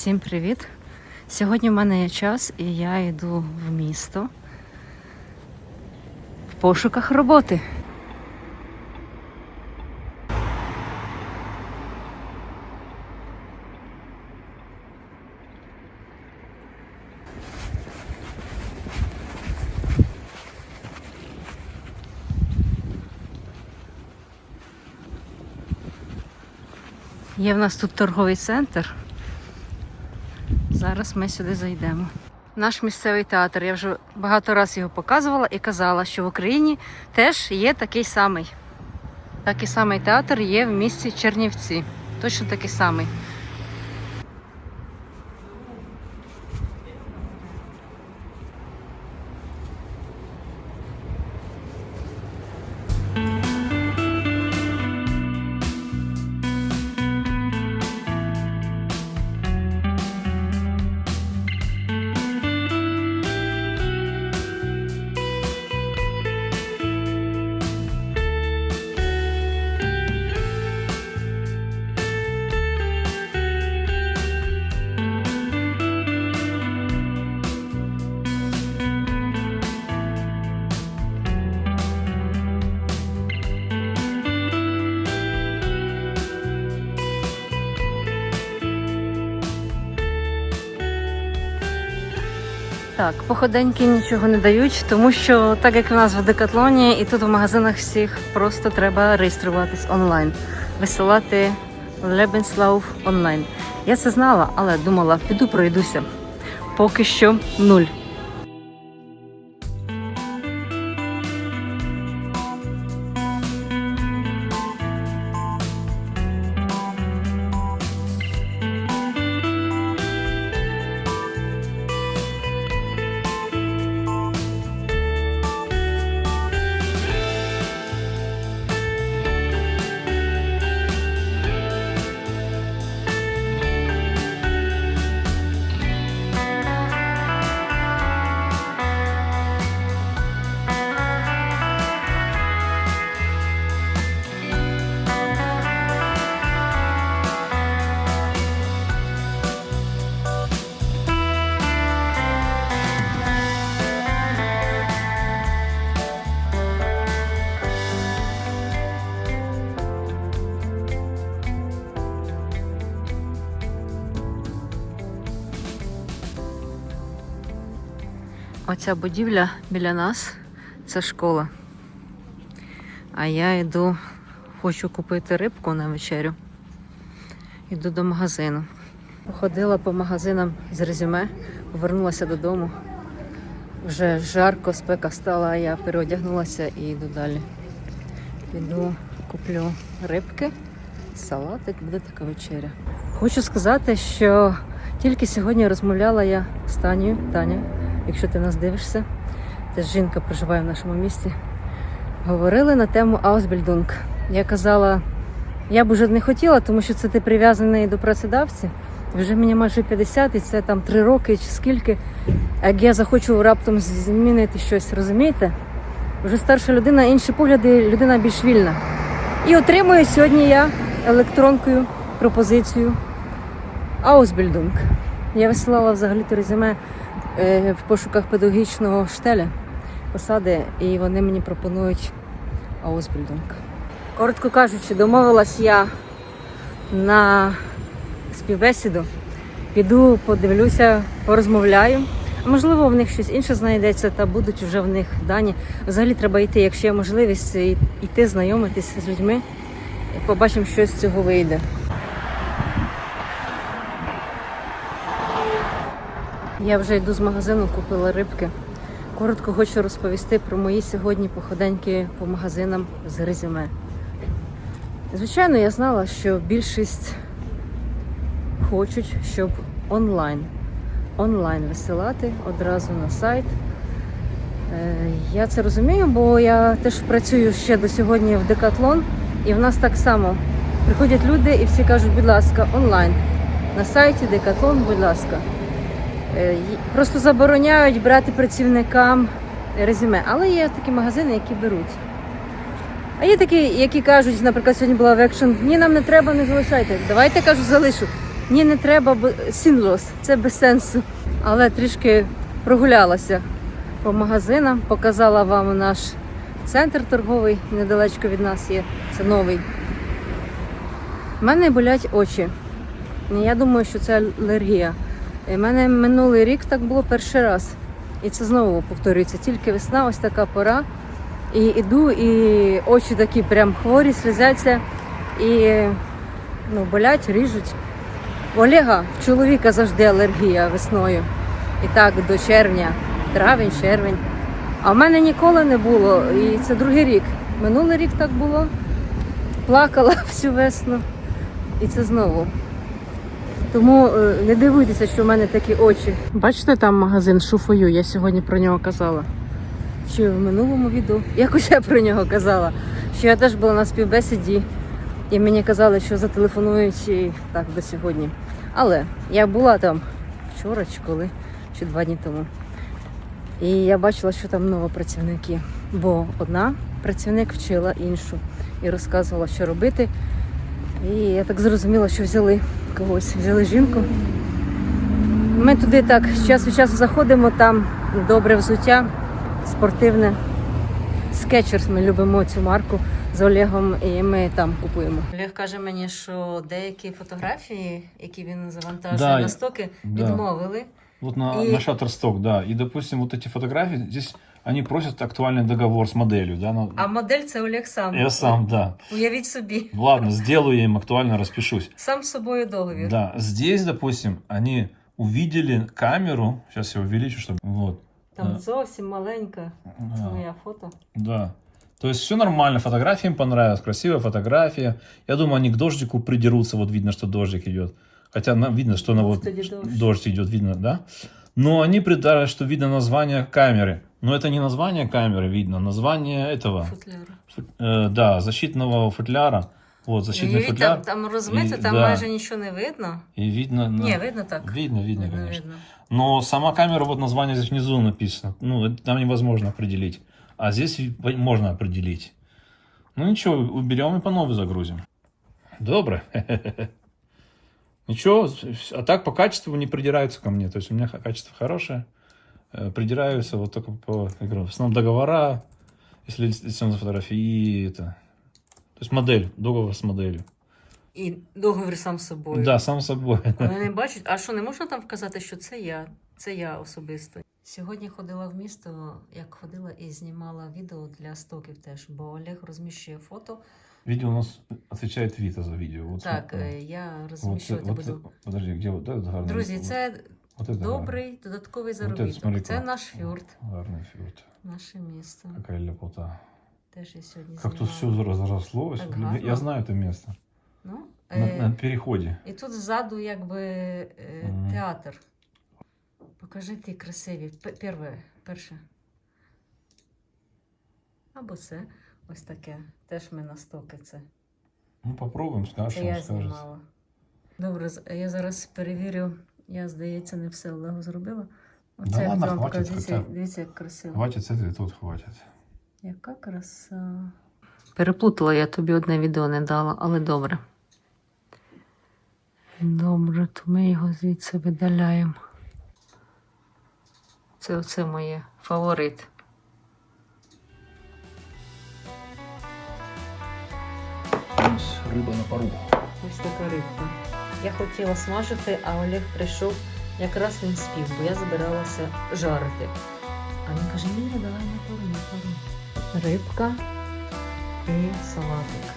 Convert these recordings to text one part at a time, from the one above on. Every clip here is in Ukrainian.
Всім привіт! Сьогодні в мене є час і я йду в місто в пошуках роботи. Є в нас тут торговий центр. Зараз ми сюди зайдемо. Наш місцевий театр. Я вже багато разів його показувала і казала, що в Україні теж є такий самий. Такий самий театр є в місті Чернівці. Точно такий самий. Так, походеньки нічого не дають, тому що так як в нас в Декатлоні і тут в магазинах всіх просто треба реєструватись онлайн, висилати Lebenslauf онлайн. Я це знала, але думала, піду пройдуся. Поки що нуль. Оця будівля біля нас це школа. А я йду, хочу купити рибку на вечерю. Йду до магазину. Походила по магазинам з резюме, повернулася додому. Вже жарко, спека стала, а я переодягнулася і йду далі. Піду, куплю рибки, салатик, буде така вечеря. Хочу сказати, що тільки сьогодні розмовляла я з Танією. Таня, якщо ти нас дивишся, теж жінка проживає в нашому місті. Говорили на тему Ausbildung. Я казала, я б уже не хотіла, тому що це ти прив'язаний до працедавця. Вже мені майже 50, і це там 3 роки чи скільки. Як я захочу раптом змінити щось, розумієте? Вже старша людина, інші погляди, людина більш вільна. І отримую сьогодні я електронкою пропозицію Ausbildung. Я висилала взагалі то резюме в пошуках педагогічного штеля посади, і вони мені пропонують Ausbildung. Коротко кажучи, домовилась я на співбесіду. Піду, подивлюся, порозмовляю. А можливо, в них щось інше знайдеться, та будуть вже в них дані. Взагалі треба йти, якщо є можливість, йти знайомитись з людьми. Побачимо, що з цього вийде. Я вже йду з магазину, купила рибки. Коротко хочу розповісти про мої сьогодні походеньки по магазинам з резюме. Звичайно, я знала, що більшість хочуть, щоб онлайн. Онлайн висилати одразу на сайт. Е, Я це розумію, бо я теж працюю ще до сьогодні в Декатлон, і в нас так само приходять люди і всі кажуть, будь ласка, онлайн. На сайті Декатлон, будь ласка. Е, Просто забороняють брати працівникам резюме. Але є такі магазини, які беруть. А є такі, які кажуть, наприклад, сьогодні була в екшн, ні, нам не треба, не залишайте. Давайте кажу, залишу. Ні, не треба, бо сінлос, це без сенсу. Але трішки прогулялася по магазинам, показала вам наш центр торговий, недалечко від нас є. Це новий. У мене болять очі. Я думаю, що це алергія. У мене минулий рік так було перший раз. І це знову повторюється. Тільки весна, ось така пора. І іду, і очі такі прям хворі, слізяться і ну, болять, ріжуть. У Олега в чоловіка завжди алергія весною. І так до червня, травень, червень. А в мене ніколи не було. І це другий рік. Минулий рік так було. Плакала всю весну. І це знову. Тому е, не дивуйтеся, що в мене такі очі. Бачите там магазин Шуфою, я сьогодні про нього казала. Чи в минулому відео? Якось я про нього казала. Що я теж була на співбесіді, і мені казали, що зателефонують і так до сьогодні. Але я була там вчора чи коли, чи два дні тому. І я бачила, що там нові працівники. Бо одна працівник вчила іншу і розказувала, що робити. І я так зрозуміла, що взяли когось, взяли жінку. Ми туди так з часу в часу заходимо, там добре взуття, спортивне. Скетчерс, ми любимо цю марку з Олегом, і ми там купуємо. Олег каже мені, що деякі фотографії, які він завантажує Да, на стоки, да. відмовили. Вот на, И- на Shutterstock, да. И, допустим, вот эти фотографии, здесь они просят актуальный договор с моделью, да. на- А модель це Олег сам. Я сам, да. Уявіть собі, Ладно, сделаю я им актуально, распишусь. сам з собою договір. Да, здесь, допустим, они увидели камеру, сейчас я увеличу, чтобы... Вот. Там Да. зовсім маленька. Це Да. моє фото. Да. То есть все нормально, фотография им понравилась, красивая фотография. Я думаю, они к дождику придерутся, вот видно, что дождик идет. Хотя нам видно, что на вот Господи, дождь. дождь идет, видно, да? Но они придали, что видно название камеры. Но это не название камеры видно, название этого, Футляр. фут- э, да, защитного футляра. Вот, защитный Уявіть, футляр. там, там розмито, І- там да. майже нічого не видно. И видно... на- Ні, видно так. Видно, видно, Видно, конечно. видно. Но сама камера, вот название здесь внизу написано. Ну, это там невозможно определить. А здесь ви- можно определить. Ну ничего, уберем и по новой загрузим. Добро. Ничего, с- а так по качеству не придираются ко мне. То есть у меня х- качество хорошее. Э, Придираются вот только по я говорю, в основном договора, если лицензия фотографии, и это. То есть модель, договор с моделью. І договір сам з собою. Да, сам собой. Вони не бачать. А що, не можна там вказати, що це я? Це я особисто. Сьогодні ходила в місто, як ходила і знімала відео для стоків теж, бо Олег розміщує фото. Видео у нас отвечает Вита за видео. Вот Так, смотри. е, я Вот, розміщувати вот, буду. подожди, где вот этот гарний? Друзі, Вот- це вот это добрий додатковий гарний. Вот заробіток. это, смотри, Це как. наш фюрт, Гарний фюрт. наше місто. Какая лепота. Теж я сьогодні Как тут знімала. все разрослось. Так Я- гарно. Я знаю это место. Ну, На, е, на переходе. І тут ззаду якби е, Мгм. театр. Покажи ті красиві. П- Перше, перше. Або це ось таке. Теж ми на стоки це. Ну, попробуем, скажешь, Це что я он скажет. знімала. Добре, з- я зараз перевірю. Я, здається, не все Олегу зробила. Оце Да я ладно, вам хватить. Дивіться, хоча дивіться, як красиво. Хватит с этой, тут хватит. Яка краса. Переплутала я тобі одне відео не дала, але добре. Добре, то ми його звідси видаляємо. Це оце моє фаворит. Рыба на пару. Ось така рибка. Я хотіла смажити, а Олег прийшов, якраз він спів, бо я збиралася жарити. А він каже: ні, давай на пару, на пару. Рибка і салатик.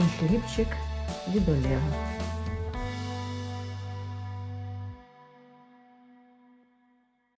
І хлібчик від Олега.